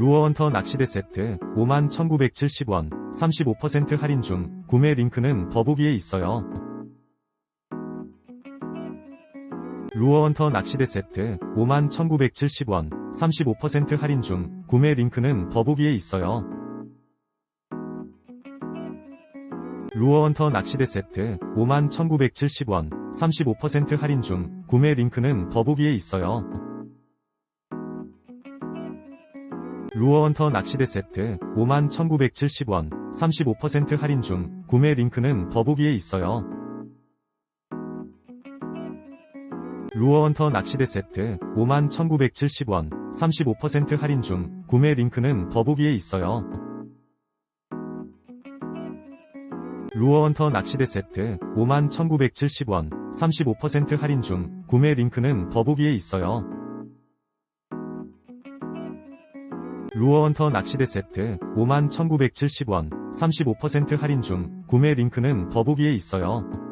루어헌터 낚시대 세트 51,970원 35% 할인 중 구매 링크는 더보기에 있어요. 루어헌터 낚시대 세트 51,970원 35% 할인 중 구매 링크는 더보기에 있어요. 루어헌터 낚시대 세트 51,970원 35% 할인 중 구매 링크는 더보기에 있어요. 루어헌터 낚시대 세트 51,970원 35% 할인 중 구매 링크는 더보기에 있어요. 루어헌터 낚시대 세트 51,970원 35% 할인 중 구매 링크는 더보기에 있어요. 루어헌터 낚시대 세트 51,970원 35% 할인 중 구매 링크는 더보기에 있어요. 루어헌터 낚시대 세트 51,970원 35% 할인 중 구매 링크는 더보기에 있어요.